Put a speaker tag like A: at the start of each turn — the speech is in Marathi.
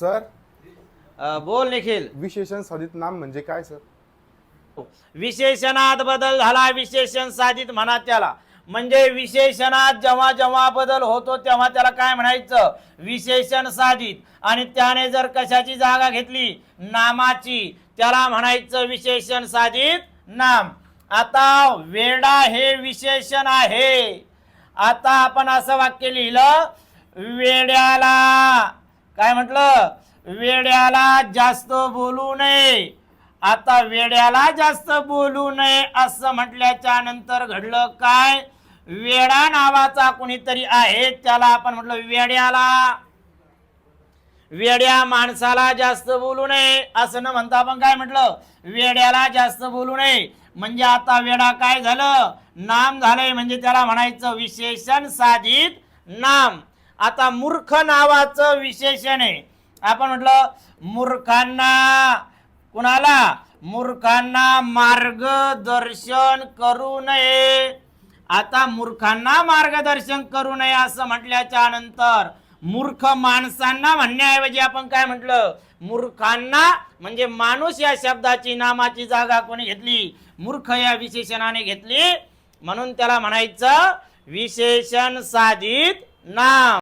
A: सर?
B: अ, बोल निखिल.
A: विशेषण साधित नाम म्हणजे काय सर?
B: विशेषणात बदल झाला विशेषण साधित म्हणा त्याला. म्हणजे विशेषणात जेव्हा जेव्हा बदल होतो तेव्हा त्याला काय म्हणायचं? विशेषण साधित. आणि त्याने जर कशाची जागा घेतली? नामाची. त्याला म्हणायचं विशेषण साधित नाम. आता वेडा हे विशेषण आहे. आता आपण असं वाक्य लिहिलं वेड्याला काय म्हटलं? वेड्याला जास्त बोलू नये. आता वेड्याला जास्त बोलू नये असं म्हटल्याच्या नंतर घडलं काय? वेडा नावाचा कुणीतरी आहे त्याला आपण म्हटलं वेड्याला. वेड्या माणसाला जास्त बोलू नये असं न म्हणता आपण काय म्हटलं? वेड्याला जास्त बोलू नये. म्हणजे आता वेडा काय झालं? नाम झालंय म्हणजे त्याला म्हणायचं विशेषण साधित नाम. आता मूर्ख नावाचं विशेषण आहे. आपण म्हटलं मूर्खांना कुणाला? मूर्खांना मार्गदर्शन करू नये. आता मूर्खांना मार्गदर्शन करू नये असं म्हटल्याच्या नंतर मूर्ख माणसांना म्हणण्याऐवजी आपण काय म्हटलं? मूर्खांना म्हणजे माणूस या शब्दाची नामाची जागा कोणी घेतली? मूर्ख या विशेषणाने घेतली? म्हणून त्याला म्हणायचं विशेषण साधित नाम.